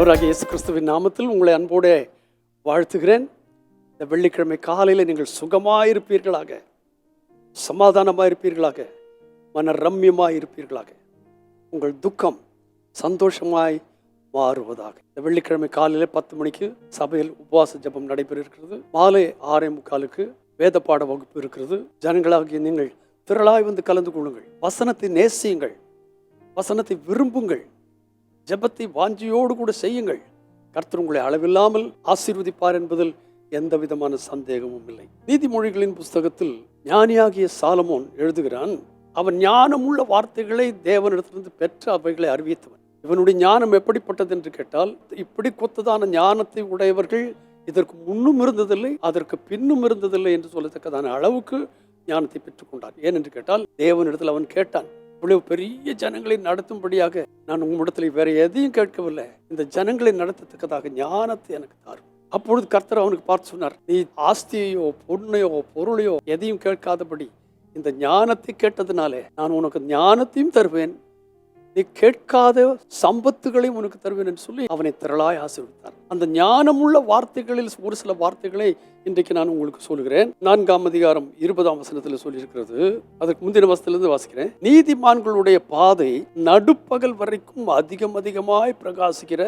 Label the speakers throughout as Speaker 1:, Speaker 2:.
Speaker 1: ஆண்டவராக இயேசு கிறிஸ்துவின் நாமத்தில் உங்களை அன்போடு வாழ்த்துகிறேன். இந்த வெள்ளிக்கிழமை காலையில் நீங்கள் சுகமாயிருப்பீர்களாக சமாதானமாக இருப்பீர்களாக மன ரம்யமாக இருப்பீர்களாக உங்கள் துக்கம் சந்தோஷமாய் மாறுவதாக. இந்த வெள்ளிக்கிழமை காலையில் பத்து மணிக்கு சபையில் உபவாச ஜெபம் நடைபெற இருக்கிறது மாலை ஆறே முக்காலுக்கு வேத பாட வகுப்பு இருக்கிறது. ஜனங்களாகிய நீங்கள் திரளாய் வந்து கலந்து கொள்ளுங்கள். வசனத்தை நேசியுங்கள். வசனத்தை விரும்புங்கள். ஜெபத்தை வாஞ்சியோடு கூட செய்யுங்கள். கர்த்தர் உங்களை அளவில்லாமல் ஆசீர்வதிப்பார் என்பதில் எந்த விதமான சந்தேகமும் இல்லை. நீதிமொழிகளின் புஸ்தகத்தில் ஞானியாகிய சாலமோன் எழுதுகிறான் அவன் ஞானமுள்ள வார்த்தைகளை தேவனிடத்திலிருந்து பெற்று அவைகளை அறிவித்தவன். இவனுடைய ஞானம் எப்படிப்பட்டது என்று கேட்டால் இப்படி கொத்ததான ஞானத்தை உடையவர்கள் இதற்கு முன்னும் இருந்ததில்லை அதற்கு பின்னும் இருந்ததில்லை என்று சொல்லத்தக்கதான அளவுக்கு ஞானத்தை பெற்றுக்கொண்டான். ஏன் என்று கேட்டால் தேவனிடத்தில் அவன் கேட்டான் இவ்வளவு பெரிய ஜனங்களை நடத்தும்படியாக நான் உம்மிடத்தில் வேற எதையும் கேட்கவில்லை. இந்த ஜனங்களை நடத்தத்தக்கதாக ஞானத்தை எனக்கு தாரும். அப்பொழுது கர்த்தர் அவனுக்கு பார்த்து சொன்னார் நீ ஆஸ்தியையோ பொண்ணையோ பொருளையோ எதையும் கேட்காதபடி இந்த ஞானத்தை கேட்டதுனாலே நான் உனக்கு ஞானத்தையும் தருவேன். நீ கேட்காத சம்பத்துகளையும் உனக்கு தருவேன் என்று சொல்லி அவனை திரளாய் ஆசீர்வித்தார் அந்த ஞானமுள்ள வார்த்தைகளில் ஒரு சில வார்த்தைகளை இன்றைக்கு நான் உங்களுக்கு சொல்கிறேன் நான்காம் அதிகாரம் இருபதாம் வசனத்தில் சொல்லியிருக்கிறது. அதற்கு முந்தின வசனத்திலிருந்து வாசிக்கிறேன். நீதிமான்களுடைய பாதை நடுப்பகல் வரைக்கும் அதிகம் அதிகமாய் பிரகாசிக்கிற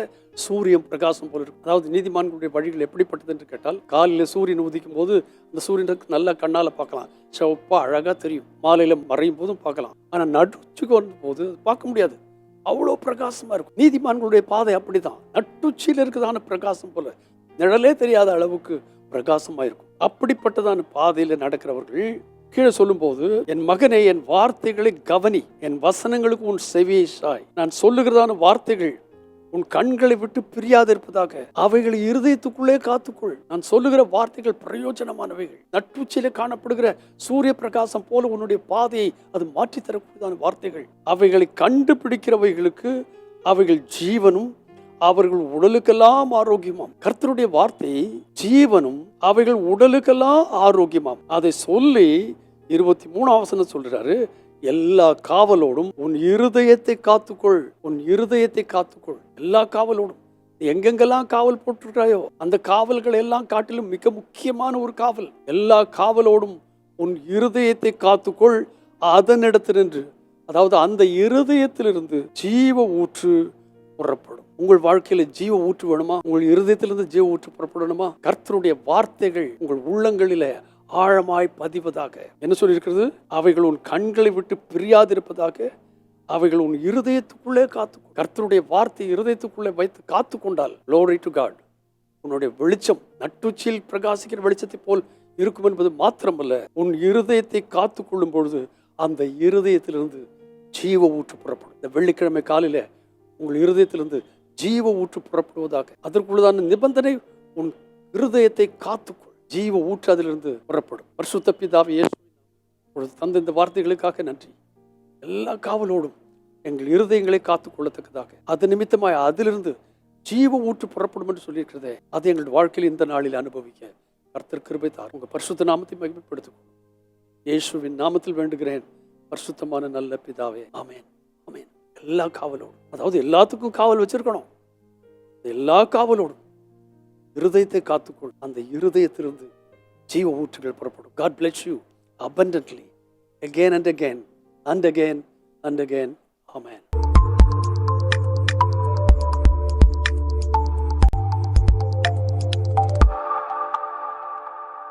Speaker 1: சூரியன் பிரகாசம் போல இருக்கும். அதாவது நீதிமான்களுடைய வழிகள் எப்படிப்பட்டது என்று கேட்டால் காலையில் சூரியன் உதிக்கும் போது அந்த சூரியனுக்கு நல்ல கண்ணால் பார்க்கலாம். செவப்பாக அழகாக தெரியும். மாலையில் மறையும் போதும் பார்க்கலாம். ஆனால் நடுச்சுக்கு வரும்போது பார்க்க முடியாது. அவ்வளோ பிரகாசமாக இருக்கும். நீதிமான்களுடைய பாதை அப்படிதான். நட்டுச்சியில் இருக்குதான பிரகாசம் போல. நிழலே தெரியாத அளவுக்கு பிரகாசமாக இருக்கும். அப்படிப்பட்டதான பாதையில் நடக்கிறவர்கள் கீழே சொல்லும்போது என் மகனே என் வார்த்தைகளை கவனி. என் வசனங்களுக்கு உன் செவியை சாய். நான் சொல்லுகிறதான வார்த்தைகள் உன் கண்களை விட்டு பிரியாதிருப்பதாக அவைகளை இருதயத்துக்குள்ளே காத்துக்கொள். நான் சொல்லுகிற வார்த்தைகள் பிரயோஜனமானவைகள். நட்டுச்சியில காணப்படுகிற சூரிய பிரகாசம் போல உன்னுடைய பாதையை அது மாற்றித் தரக்கூடியதான வார்த்தைகள். அவைகளை கண்டுபிடிக்கிறவைகளுக்கு அவைகள் ஜீவனும் அவர்கள் உடலுக்கெல்லாம் ஆரோக்கியமாம். கர்த்தருடைய வார்த்தை ஜீவனும் அவைகள் உடலுக்கெல்லாம் ஆரோக்கியமாம். அதை சொல்லி இருபத்தி மூணாம் வசனம் சொல்றாரு. எல்லா காவலோடும் உன் இருதயத்தை காத்துக்கொள். உன் இருதயத்தை காத்துக்கொள். எல்லா காவலோடும். எங்கெங்கெல்லாம் காவல் போட்டிருக்காயோ அந்த காவல்கள் எல்லாம் காட்டிலும் மிக முக்கியமான ஒரு காவல். எல்லா காவலோடும் உன் இருதயத்தை காத்துக்கொள். அதனிடத்தினின்று அதாவது அந்த இருதயத்திலிருந்து ஜீவ ஊற்று புறப்படும். உங்கள் வாழ்க்கையில ஜீவ ஊற்று வேணுமா? உங்கள் இருதயத்திலிருந்து ஜீவ ஊற்று புறப்படணுமா? கர்த்தருடைய வார்த்தைகள் உங்கள் உள்ளங்களில ஆழமாய் பதிவதாக. என்ன சொல்லியிருக்கிறது? அவைகள் உன் கண்களை விட்டு பிரியாதிருப்பதாக அவைகள் உன் இருதயத்துக்குள்ளே காத்து கர்த்தருடைய வார்த்தை இருதயத்துக்குள்ளே வைத்து காத்து கொண்டால் லோரி டு காட் உன்னுடைய வெளிச்சம் நட்டுச்சியில் பிரகாசிக்கிற வெளிச்சத்தை போல் இருக்கும் என்பது மாத்திரமல்ல. உன் இருதயத்தை காத்து கொள்ளும் பொழுது அந்த இருதயத்திலிருந்து ஜீவ ஊற்று புறப்படும். இந்த வெள்ளிக்கிழமை காலையில் உங்கள் இருதயத்திலிருந்து ஜீவ ஊற்று புறப்படுவதாக அதற்குள்ளதான நிபந்தனை உன் இருதயத்தை காத்துக்கொள் ஜீவ ஊற்று அதிலிருந்து புறப்படும். பரிசுத்த பிதாவை இயேசு தந்த இந்த வார்த்தைகளுக்காக நன்றி. எல்லா காவலோடும் எங்கள் இருதயங்களை காத்து கொள்ளத்தக்கதாக. அது நிமித்தமாய் அதிலிருந்து ஜீவ ஊற்று புறப்படும் என்று சொல்லியிருக்கிறதே அது எங்கள் வாழ்க்கையில் இந்த நாளில் அனுபவிக்க கர்த்தர் கிருபை தார் உங்கள் பரிசுத்த நாமத்தை மகிமைப்படுத்தும் இயேசுவின் நாமத்தில் வேண்டுகிறேன். பரிசுத்தமான நல்ல பிதாவே ஆமேன் ஆமேன். எல்லா காவலோடும் அதாவது எல்லாத்துக்கும் காவல் வச்சிருக்கணும். எல்லா காவலோடும் இருதயத்தை காத்துக்கொள். அந்த இருதயத்திலிருந்து ஜீவ ஊற்றுகள் புறப்படும். God bless you abundantly again and again and again and again amen